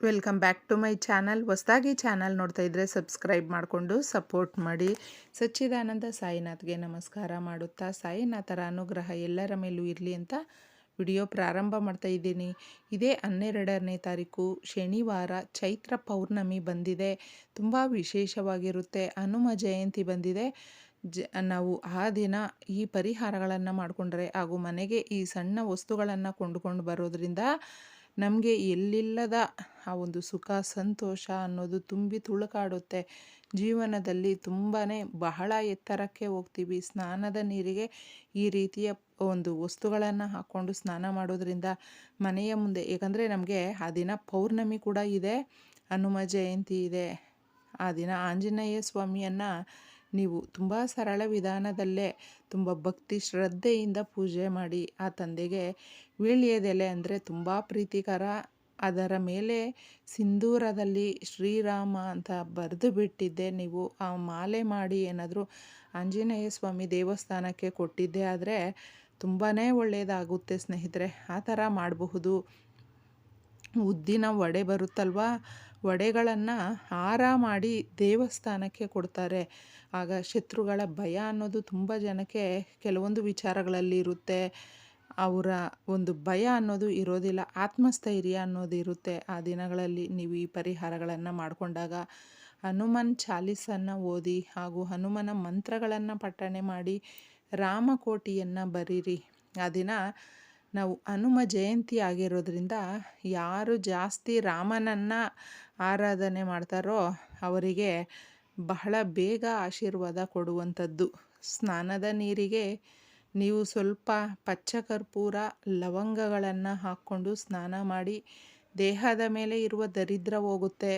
Welcome back to my channel. ಹೊಸದಾಗಿ channel ನೋಡ್ತಾ ಇದ್ದರೆ ಸಬ್ಸ್ಕ್ರೈಬ್ ಮಾಡಿಕೊಂಡು ಸಪೋರ್ಟ್ ಮಾಡಿ. ಸಚ್ಚಿದಾನಂದ ಸಾಯಿನಾಥ್ಗೆ ನಮಸ್ಕಾರ ಮಾಡುತ್ತಾ, ಸಾಯಿನಾಥರ ಅನುಗ್ರಹ ಎಲ್ಲರ ಮೇಲೂ ಇರಲಿ ಅಂತ ವಿಡಿಯೋ ಪ್ರಾರಂಭ ಮಾಡ್ತಾ ಇದ್ದೀನಿ. ಇದೇ ಹನ್ನೆರಡನೇ ತಾರೀಕು, ಶನಿವಾರ ಚೈತ್ರ ಪೌರ್ಣಮಿ ಬಂದಿದೆ. ತುಂಬ ವಿಶೇಷವಾಗಿರುತ್ತೆ. ಹನುಮ ಜಯಂತಿ ಬಂದಿದೆ. ಜ, ನಾವು ಆ ದಿನ ಈ ಪರಿಹಾರಗಳನ್ನು ಮಾಡಿಕೊಂಡ್ರೆ ಹಾಗೂ ಮನೆಗೆ ಈ ಸಣ್ಣ ವಸ್ತುಗಳನ್ನು ಕೊಂಡುಕೊಂಡು ಬರೋದ್ರಿಂದ ನಮಗೆ ಎಲ್ಲಿಲ್ಲದ ಆ ಒಂದು ಸುಖ, ಸಂತೋಷ ಅನ್ನೋದು ತುಂಬಿ ತುಳುಕಾಡುತ್ತೆ. ಜೀವನದಲ್ಲಿ ತುಂಬಾ ಬಹಳ ಎತ್ತರಕ್ಕೆ ಹೋಗ್ತೀವಿ. ಸ್ನಾನದ ನೀರಿಗೆ ಈ ರೀತಿಯ ಒಂದು ವಸ್ತುಗಳನ್ನು ಹಾಕ್ಕೊಂಡು ಸ್ನಾನ ಮಾಡೋದ್ರಿಂದ ಮನೆಯ ಮುಂದೆ, ಏಕೆಂದರೆ ನಮಗೆ ಆ ದಿನ ಪೌರ್ಣಮಿ ಕೂಡ ಇದೆ, ಹನುಮ ಜಯಂತಿ ಇದೆ. ಆ ದಿನ ಆಂಜನೇಯ ಸ್ವಾಮಿಯನ್ನು ನೀವು ತುಂಬ ಸರಳ ವಿಧಾನದಲ್ಲೇ, ತುಂಬ ಭಕ್ತಿ ಶ್ರದ್ಧೆಯಿಂದ ಪೂಜೆ ಮಾಡಿ ಆ ತಂದೆಗೆ ವೀಳ್ಯದೆಲೆ ಅಂದರೆ ತುಂಬ ಪ್ರೀತಿಕರ ಅದರ ಮೇಲೆ ಸಿಂಧೂರದಲ್ಲಿ ಶ್ರೀರಾಮ ಅಂತ ಬರೆದು ಬಿಟ್ಟಿದ್ದೆ. ನೀವು ಆ ಮಾಲೆ ಮಾಡಿ ಏನಾದರೂ ಆಂಜನೇಯ ಸ್ವಾಮಿ ದೇವಸ್ಥಾನಕ್ಕೆ ಕೊಟ್ಟಿದ್ದೆ ಆದರೆ ತುಂಬಾ ಒಳ್ಳೆಯದಾಗುತ್ತೆ ಸ್ನೇಹಿತರೆ. ಆ ಥರ ಮಾಡಬಹುದು. ಉದ್ದಿನ ವಡೆ ಬರುತ್ತಲ್ವ? ವಡೆಗಳನ್ನು ಹಾರ ಮಾಡಿ ದೇವಸ್ಥಾನಕ್ಕೆ ಕೊಡ್ತಾರೆ. ಆಗ ಶತ್ರುಗಳ ಭಯ ಅನ್ನೋದು ತುಂಬ ಜನಕ್ಕೆ ಕೆಲವೊಂದು ವಿಚಾರಗಳಲ್ಲಿ ಇರುತ್ತೆ. ಅವರ ಒಂದು ಭಯ ಅನ್ನೋದು ಇರೋದಿಲ್ಲ, ಆತ್ಮಸ್ಥೈರ್ಯ ಅನ್ನೋದು ಇರುತ್ತೆ ಆ ದಿನಗಳಲ್ಲಿ. ನೀವು ಈ ಪರಿಹಾರಗಳನ್ನು ಮಾಡಿಕೊಂಡಾಗ ಹನುಮನ್ ಚಾಲೀಸನ್ನು ಓದಿ ಹಾಗೂ ಹನುಮನ ಮಂತ್ರಗಳನ್ನು ಪಠಣೆ ಮಾಡಿ ರಾಮಕೋಟಿಯನ್ನು ಬರೀರಿ. ಆ ದಿನ ನಾವು ಹನುಮ ಜಯಂತಿ ಆಗಿರೋದ್ರಿಂದ ಯಾರು ಜಾಸ್ತಿ ರಾಮನನ್ನು ಆರಾಧನೆ ಮಾಡ್ತಾರೋ ಅವರಿಗೆ ಬಹಳ ಬೇಗ ಆಶೀರ್ವಾದ ಕೊಡುವಂಥದ್ದು. ಸ್ನಾನದ ನೀರಿಗೆ ನೀವು ಸ್ವಲ್ಪ ಪಚ್ಚ ಕರ್ಪೂರ ಲವಂಗಗಳನ್ನು ಹಾಕ್ಕೊಂಡು ಸ್ನಾನ ಮಾಡಿ, ದೇಹದ ಮೇಲೆ ಇರುವ ದರಿದ್ರ ಹೋಗುತ್ತೆ,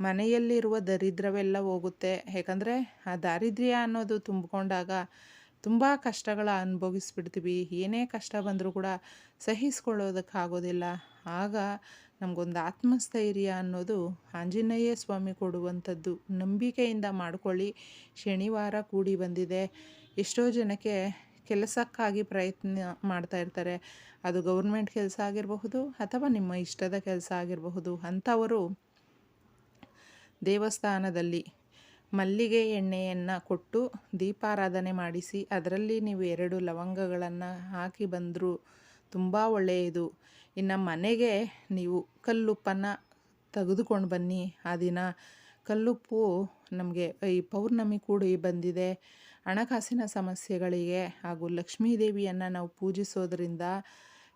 ಮನೆಯಲ್ಲಿರುವ ದರಿದ್ರವೆಲ್ಲ ಹೋಗುತ್ತೆ. ಯಾಕಂದರೆ ಆ ದಾರಿದ್ರ್ಯ ಅನ್ನೋದು ತುಂಬಿಕೊಂಡಾಗ ತುಂಬ ಕಷ್ಟಗಳ ಅನುಭವಿಸ್ಬಿಡ್ತೀವಿ. ಏನೇ ಕಷ್ಟ ಬಂದರೂ ಕೂಡ ಸಹಿಸ್ಕೊಳ್ಳೋದಕ್ಕಾಗೋದಿಲ್ಲ ಆಗ ನಮಗೊಂದು ಆತ್ಮಸ್ಥೈರ್ಯ ಅನ್ನೋದು ಆಂಜನೇಯ ಸ್ವಾಮಿ ಕೊಡುವಂಥದ್ದು ನಂಬಿಕೆಯಿಂದ ಮಾಡಿಕೊಳ್ಳಿ. ಶನಿವಾರ ಕೂಡಿ ಬಂದಿದೆ. ಎಷ್ಟೋ ಜನಕ್ಕೆ ಕೆಲಸಕ್ಕಾಗಿ ಪ್ರಯತ್ನ ಮಾಡ್ತಾ ಇರ್ತಾರೆ. ಅದು ಗೌರ್ಮೆಂಟ್ ಕೆಲಸ ಆಗಿರಬಹುದು ಅಥವಾ ನಿಮ್ಮ ಇಷ್ಟದ ಕೆಲಸ ಆಗಿರಬಹುದು. ಅಂಥವರು ದೇವಸ್ಥಾನದಲ್ಲಿ ಮಲ್ಲಿಗೆ ಎಣ್ಣೆಯನ್ನು ಕೊಟ್ಟು ದೀಪಾರಾಧನೆ ಮಾಡಿಸಿ ಅದರಲ್ಲಿ ನೀವು ಎರಡು ಲವಂಗಗಳನ್ನು ಹಾಕಿ ಬಂದರೂ ತುಂಬ ಒಳ್ಳೆಯದು. ಇನ್ನು ಮನೆಗೆ ನೀವು ಕಲ್ಲುಪ್ಪನ್ನು ತೆಗೆದುಕೊಂಡು ಬನ್ನಿ ಆ ದಿನ. ಕಲ್ಲುಪ್ಪು ನಮಗೆ ಈ ಪೌರ್ಣಮಿ ಕೂಡಿ ಬಂದಿದೆ. ಹಣಕಾಸಿನ ಸಮಸ್ಯೆಗಳಿಗೆ ಹಾಗೂ ಲಕ್ಷ್ಮೀದೇವಿಯನ್ನು ನಾವು ಪೂಜಿಸೋದರಿಂದ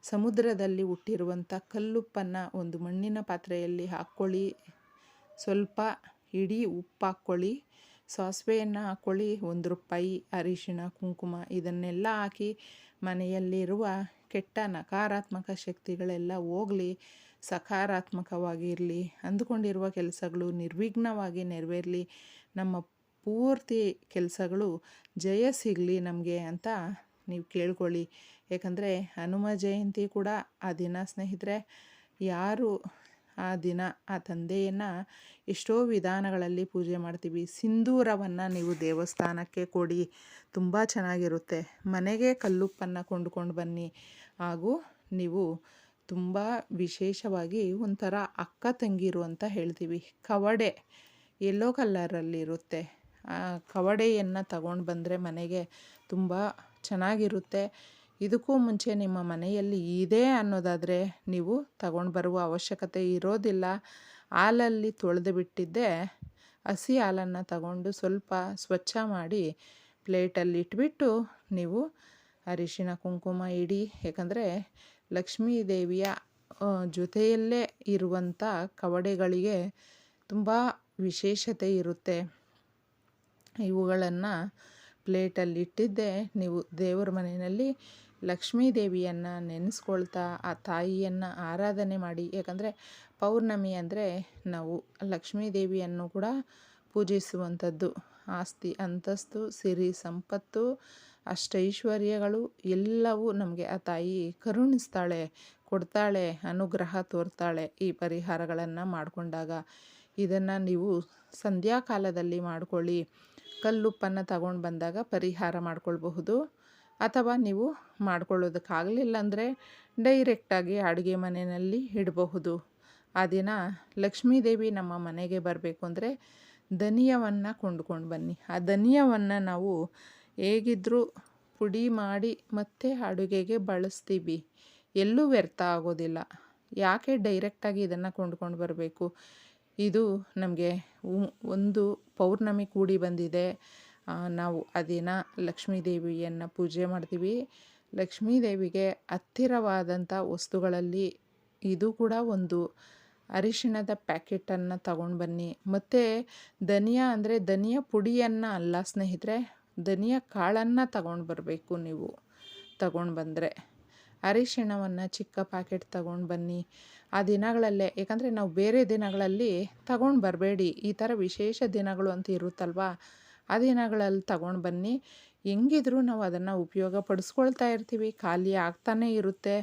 ಸಮುದ್ರದಲ್ಲಿ ಹುಟ್ಟಿರುವಂಥ ಕಲ್ಲುಪ್ಪನ್ನು ಒಂದು ಮಣ್ಣಿನ ಪಾತ್ರೆಯಲ್ಲಿ ಹಾಕ್ಕೊಳ್ಳಿ. ಸ್ವಲ್ಪ ಇಡೀ ಉಪ್ಪು ಹಾಕ್ಕೊಳ್ಳಿ. ಸಾಸಿವೆಯನ್ನು ಹಾಕ್ಕೊಳ್ಳಿ. ಒಂದು ರೂಪಾಯಿ ಅರಿಶಿಣ, ಕುಂಕುಮ ಇದನ್ನೆಲ್ಲ ಹಾಕಿ ಮನೆಯಲ್ಲಿರುವ ಕೆಟ್ಟ ನಕಾರಾತ್ಮಕ ಶಕ್ತಿಗಳೆಲ್ಲ ಹೋಗಲಿ, ಸಕಾರಾತ್ಮಕವಾಗಿರಲಿ, ಅಂದುಕೊಂಡಿರುವ ಕೆಲಸಗಳು ನಿರ್ವಿಘ್ನವಾಗಿ ನೆರವೇರಲಿ. ನಮ್ಮ ಪೂರ್ತಿ ಕೆಲಸಗಳು ಜಯ ಸಿಗಲಿ ನಮಗೆ ಅಂತ ನೀವು ಕೇಳ್ಕೊಳ್ಳಿ. ಯಾಕಂದರೆ ಹನುಮ ಜಯಂತಿ ಕೂಡ ಆ ದಿನ ಸ್ನೇಹಿತರೆ, ಯಾರು ಆ ದಿನ ಆ ತಂದೆಯನ್ನು ಎಷ್ಟೋ ವಿಧಾನಗಳಲ್ಲಿ ಪೂಜೆ ಮಾಡ್ತೀವಿ. ಸಿಂಧೂರವನ್ನು ನೀವು ದೇವಸ್ಥಾನಕ್ಕೆ ಕೊಡಿ, ತುಂಬ ಚೆನ್ನಾಗಿರುತ್ತೆ. ಮನೆಗೆ ಕಲ್ಲುಪ್ಪನ್ನು ಕೊಂಡುಕೊಂಡು ಬನ್ನಿ. ಹಾಗೂ ನೀವು ತುಂಬ ವಿಶೇಷವಾಗಿ ಒಂಥರ ಅಕ್ಕ ತಂಗಿರು ಅಂತ ಹೇಳ್ತೀವಿ. ಕವಡೆ ಎಲ್ಲೋ ಕಲ್ಲರಲ್ಲಿರುತ್ತೆ ಕವಡೆಯನ್ನು ತಗೊಂಡು ಬಂದರೆ ಮನೆಗೆ ತುಂಬ ಚೆನ್ನಾಗಿರುತ್ತೆ. ಇದಕ್ಕೂ ಮುಂಚೆ ನಿಮ್ಮ ಮನೆಯಲ್ಲಿ ಇದೆ ಅನ್ನೋದಾದರೆ ನೀವು ತಗೊಂಡು ಬರುವ ಅವಶ್ಯಕತೆ ಇರೋದಿಲ್ಲ. ಹಾಲಲ್ಲಿ ತೊಳೆದು ಬಿಟ್ಟಿದ್ದೆ. ಹಸಿ ಹಾಲನ್ನು ತಗೊಂಡು ಸ್ವಲ್ಪ ಸ್ವಚ್ಛ ಮಾಡಿ ಪ್ಲೇಟಲ್ಲಿ ಇಟ್ಬಿಟ್ಟು ನೀವು ಅರಿಶಿನ ಕುಂಕುಮ ಇಡಿ. ಯಾಕಂದರೆ ಲಕ್ಷ್ಮೀ ದೇವಿಯ ಜೊತೆಯಲ್ಲೇ ಇರುವಂಥ ಕವಡೆಗಳಿಗೆ ತುಂಬ ವಿಶೇಷತೆ ಇರುತ್ತೆ. ಇವುಗಳನ್ನು ಪ್ಲೇಟಲ್ಲಿ ಇಟ್ಟಿದ್ದೆ ನೀವು ದೇವರ ಮನೆಯಲ್ಲಿ ಲಕ್ಷ್ಮೀ ದೇವಿಯನ್ನು ನೆನೆಸ್ಕೊಳ್ತಾ, ಆ ತಾಯಿಯನ್ನು ಆರಾಧನೆ ಮಾಡಿ. ಯಾಕಂದರೆ ಪೌರ್ಣಮಿ ಅಂದರೆ ನಾವು ಲಕ್ಷ್ಮೀ ದೇವಿಯನ್ನು ಕೂಡ ಪೂಜಿಸುವಂಥದ್ದು. ಆಸ್ತಿ, ಅಂತಸ್ತು, ಸಿರಿ, ಸಂಪತ್ತು, ಅಷ್ಟೈಶ್ವರ್ಯಗಳು ಎಲ್ಲವೂ ನಮಗೆ ಆ ತಾಯಿ ಕರುಣಿಸ್ತಾಳೆ, ಕೊಡ್ತಾಳೆ, ಅನುಗ್ರಹ ತೋರ್ತಾಳೆ ಈ ಪರಿಹಾರಗಳನ್ನು ಮಾಡಿಕೊಂಡಾಗ. ಇದನ್ನು ನೀವು ಸಂಧ್ಯಾಕಾಲದಲ್ಲಿ ಮಾಡ್ಕೊಳ್ಳಿ. ಕಲ್ಲುಪ್ಪನ್ನು ತಗೊಂಡು ಬಂದಾಗ ಪರಿಹಾರ ಮಾಡ್ಕೊಳ್ಬಹುದು. ಅಥವಾ ನೀವು ಮಾಡ್ಕೊಳ್ಳೋದಕ್ಕಾಗಲಿಲ್ಲ ಅಂದರೆ ಡೈರೆಕ್ಟಾಗಿ ಅಡುಗೆ ಮನೆಯಲ್ಲಿ ಇಡಬಹುದು. ಆ ದಿನ ಲಕ್ಷ್ಮೀದೇವಿ ನಮ್ಮ ಮನೆಗೆ ಬರಬೇಕು ಅಂದರೆ ಧನಿಯವನ್ನು ಕೊಂಡ್ಕೊಂಡು ಬನ್ನಿ. ಆ ಧನಿಯವನ್ನು ನಾವು ಹೇಗಿದ್ದರೂ ಪುಡಿ ಮಾಡಿ ಮತ್ತೆ ಅಡುಗೆಗೆ ಬಳಸ್ತೀವಿ. ಎಲ್ಲೂ ವ್ಯರ್ಥ ಆಗೋದಿಲ್ಲ. ಯಾಕೆ ಡೈರೆಕ್ಟಾಗಿ ಇದನ್ನು ಕೊಂಡ್ಕೊಂಡು ಬರಬೇಕು? ಇದು ನಮಗೆ ಒಂದು ಪೌರ್ಣಮಿ ಕೂಡಿ ಬಂದಿದೆ. ನಾವು ಅದಿನ ದಿನ ಲಕ್ಷ್ಮೀ ದೇವಿಯನ್ನು ಪೂಜೆ ಮಾಡ್ತೀವಿ. ಲಕ್ಷ್ಮೀ ದೇವಿಗೆ ಹತ್ತಿರವಾದಂಥ ವಸ್ತುಗಳಲ್ಲಿ ಇದು ಕೂಡ ಒಂದು. ಅರಿಶಿಣದ ಪ್ಯಾಕೆಟನ್ನು ತಗೊಂಡು ಬನ್ನಿ. ಮತ್ತು ಧನಿಯಾ ಅಂದರೆ ಧನಿಯಾ ಪುಡಿಯನ್ನು ಅಲ್ಲ ಸ್ನೇಹಿತರೆ, ಧನಿಯಾ ಕಾಳನ್ನು ತಗೊಂಡು ಬರಬೇಕು ನೀವು, ತಗೊಂಡು ಬಂದರೆ. ಅರಿಶಿಣವನ್ನು ಚಿಕ್ಕ ಪ್ಯಾಕೆಟ್ ತಗೊಂಡು ಬನ್ನಿ. ಆ ದಿನಗಳಲ್ಲೇ ಯಾಕಂದರೆ ನಾವು ಬೇರೆ ದಿನಗಳಲ್ಲಿ ತಗೊಂಡು ಬರಬೇಡಿ. ಈ ಥರ ವಿಶೇಷ ದಿನಗಳು ಅಂತ ಇರುತ್ತಲ್ವ? ಆ ದಿನಗಳಲ್ಲಿ ತಗೊಂಡು ಬನ್ನಿ. ಹೆಂಗಿದ್ರೂ ನಾವು ಅದನ್ನು ಉಪಯೋಗ ಪಡಿಸ್ಕೊಳ್ತಾ ಇರ್ತೀವಿ. ಖಾಲಿ ಆಗ್ತಾನೇ ಇರುತ್ತೆ.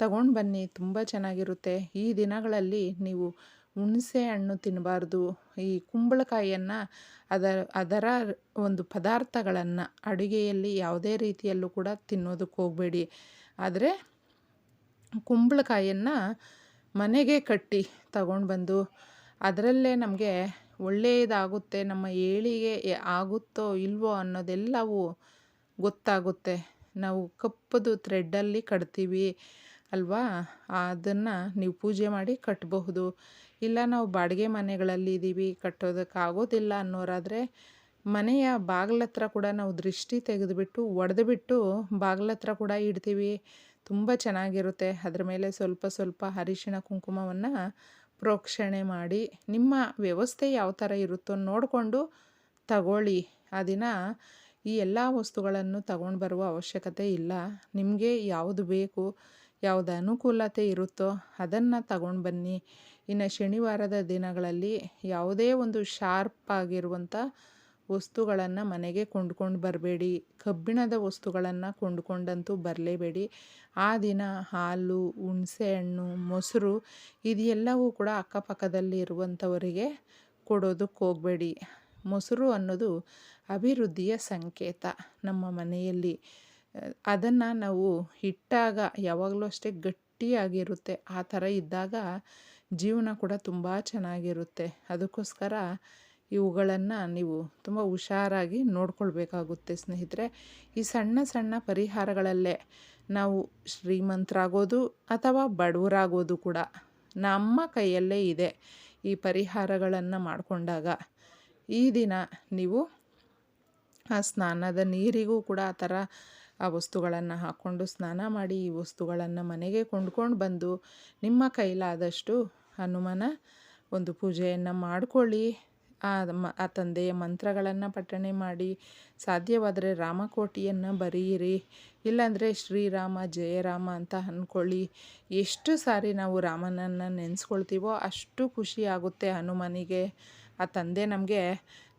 ತಗೊಂಡು ಬನ್ನಿ, ತುಂಬ ಚೆನ್ನಾಗಿರುತ್ತೆ. ಈ ದಿನಗಳಲ್ಲಿ ನೀವು ಹುಣಸೆ ಹಣ್ಣು ತಿನ್ನಬಾರ್ದು ಈ ಕುಂಬಳಕಾಯಿಯನ್ನು ಅದರ ಅದರ ಒಂದು ಪದಾರ್ಥಗಳನ್ನು ಅಡುಗೆಯಲ್ಲಿ ಯಾವುದೇ ರೀತಿಯಲ್ಲೂ ಕೂಡ ತಿನ್ನೋದಕ್ಕೆ ಹೋಗಬೇಡಿ. ಆದರೆ ಕುಂಬಳಕಾಯಿಯನ್ನು ಮನೆಗೆ ಕಟ್ಟಿ ತಗೊಂಡು ಬಂದು ಅದರಲ್ಲೇ ನಮಗೆ ಒಳ್ಳೆಯದಾಗುತ್ತೆ ನಮ್ಮ ಏಳಿಗೆ ಆಗುತ್ತೋ ಇಲ್ವೋ ಅನ್ನೋದೆಲ್ಲವೂ ಗೊತ್ತಾಗುತ್ತೆ. ನಾವು ಕಪ್ಪದು ಥ್ರೆಡ್ಡಲ್ಲಿ ಕಟ್ತೀವಿ ಅಲ್ವಾ? ಅದನ್ನು ನೀವು ಪೂಜೆ ಮಾಡಿ ಕಟ್ಟಬಹುದು ಇಲ್ಲ ನಾವು ಬಾಡಿಗೆ ಮನೆಗಳಲ್ಲಿ ಇದ್ದೀವಿ ಕಟ್ಟೋದಕ್ಕಾಗೋದಿಲ್ಲ ಅನ್ನೋರಾದರೆ ಮನೆಯ ಬಾಗಿಲತ್ರ ಕೂಡ ನಾವು ದೃಷ್ಟಿ ತೆಗೆದುಬಿಟ್ಟು, ಒಡೆದುಬಿಟ್ಟು ಬಾಗಿಲತ್ರ ಕೂಡ ಇಡ್ತೀವಿ. ತುಂಬ ಚೆನ್ನಾಗಿರುತ್ತೆ. ಅದ್ರ ಮೇಲೆ ಸ್ವಲ್ಪ ಸ್ವಲ್ಪ ಅರಿಶಿಣ ಕುಂಕುಮವನ್ನು ಪ್ರೋಕ್ಷಣೆ ಮಾಡಿ, ನಿಮ್ಮ ವ್ಯವಸ್ಥೆ ಯಾವ ಥರ ಇರುತ್ತೋ ನೋಡಿಕೊಂಡು ತಗೊಳ್ಳಿ. ಆ ದಿನ ಈ ಎಲ್ಲ ವಸ್ತುಗಳನ್ನು ತಗೊಂಡು ಬರುವ ಅವಶ್ಯಕತೆ ಇಲ್ಲ. ನಿಮಗೆ ಯಾವುದು ಬೇಕು, ಯಾವುದು ಅನುಕೂಲತೆ ಇರುತ್ತೋ ಅದನ್ನು ತಗೊಂಡು ಬನ್ನಿ. ಇನ್ನು ಶನಿವಾರದ ದಿನಗಳಲ್ಲಿ ಯಾವುದೇ ಒಂದು ಶಾರ್ಪ್ ಆಗಿರುವಂಥ ವಸ್ತುಗಳನ್ನು ಮನೆಗೆ ಕೊಂಡ್ಕೊಂಡು ಬರಬೇಡಿ. ಕಬ್ಬಿಣದ ವಸ್ತುಗಳನ್ನು ಕೊಂಡ್ಕೊಂಡಂತೂ ಬರಲೇಬೇಡಿ. ಆ ದಿನ ಹಾಲು ಹುಣಸೆಹಣ್ಣು ಮೊಸರು ಇದೆಲ್ಲವೂ ಕೂಡ ಅಕ್ಕಪಕ್ಕದಲ್ಲಿ ಇರುವಂಥವರಿಗೆ ಕೊಡೋದಕ್ಕೆ ಹೋಗಬೇಡಿ. ಮೊಸರು ಅನ್ನೋದು ಅಭಿವೃದ್ಧಿಯ ಸಂಕೇತ ನಮ್ಮ ಮನೆಯಲ್ಲಿ. ಅದನ್ನು ನಾವು ಇಟ್ಟಾಗ ಯಾವಾಗಲೂ ಅಷ್ಟೇ ಗಟ್ಟಿಯಾಗಿರುತ್ತೆ. ಆ ಥರ ಇದ್ದಾಗ ಜೀವನ ಕೂಡ ತುಂಬ ಚೆನ್ನಾಗಿರುತ್ತೆ. ಅದಕ್ಕೋಸ್ಕರ ಇವುಗಳನ್ನು ನೀವು ತುಂಬ ಹುಷಾರಾಗಿ ನೋಡ್ಕೊಳ್ಬೇಕಾಗುತ್ತೆ ಸ್ನೇಹಿತರೆ. ಈ ಸಣ್ಣ ಸಣ್ಣ ಪರಿಹಾರಗಳಲ್ಲೇ ನಾವು ಶ್ರೀಮಂತರಾಗೋದು ಅಥವಾ ಬಡವರಾಗೋದು ಕೂಡ ನಮ್ಮ ಕೈಯಲ್ಲೇ ಇದೆ ಈ ಪರಿಹಾರಗಳನ್ನು ಮಾಡಿಕೊಂಡಾಗ. ಈ ದಿನ ನೀವು ಆ ಸ್ನಾನದ ನೀರಿಗೂ ಕೂಡ ಆ ಥರ ಆ ವಸ್ತುಗಳನ್ನು ಹಾಕ್ಕೊಂಡು ಸ್ನಾನ ಮಾಡಿ ಈ ವಸ್ತುಗಳನ್ನು ಮನೆಗೆ ಕೊಂಡ್ಕೊಂಡು ಬಂದು ನಿಮ್ಮ ಕೈಲಾದಷ್ಟು ಹನುಮನ ಒಂದು ಪೂಜೆಯನ್ನು ಮಾಡಿಕೊಳ್ಳಿ. ಆ ಆ ತಂದೆಯ ಮಂತ್ರಗಳನ್ನು ಪಠಣೆ ಮಾಡಿ, ಸಾಧ್ಯವಾದರೆ ರಾಮಕೋಟಿಯನ್ನು ಬರೆಯಿರಿ, ಇಲ್ಲಾಂದರೆ ಶ್ರೀರಾಮ, ಜಯರಾಮ ಅಂತ ಅಂದ್ಕೊಳ್ಳಿ ಎಷ್ಟು ಸಾರಿ ನಾವು ರಾಮನನ್ನು ನೆನೆಸ್ಕೊಳ್ತೀವೋ ಅಷ್ಟು ಖುಷಿ ಆಗುತ್ತೆ ಹನುಮನಿಗೆ. ಆ ತಂದೆ ನಮಗೆ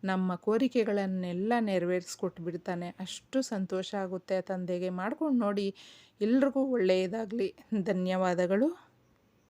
ನಮ್ಮ ಕೋರಿಕೆಗಳನ್ನೆಲ್ಲ ನೆರವೇರಿಸ್ಕೊಟ್ಬಿಡ್ತಾನೆ. ಅಷ್ಟು ಸಂತೋಷ ಆಗುತ್ತೆ ಆ ತಂದೆಗೆ. ಮಾಡ್ಕೊಂಡು ನೋಡಿ, ಎಲ್ರಿಗೂ ಒಳ್ಳೆಯದಾಗಲಿ. ಧನ್ಯವಾದಗಳು.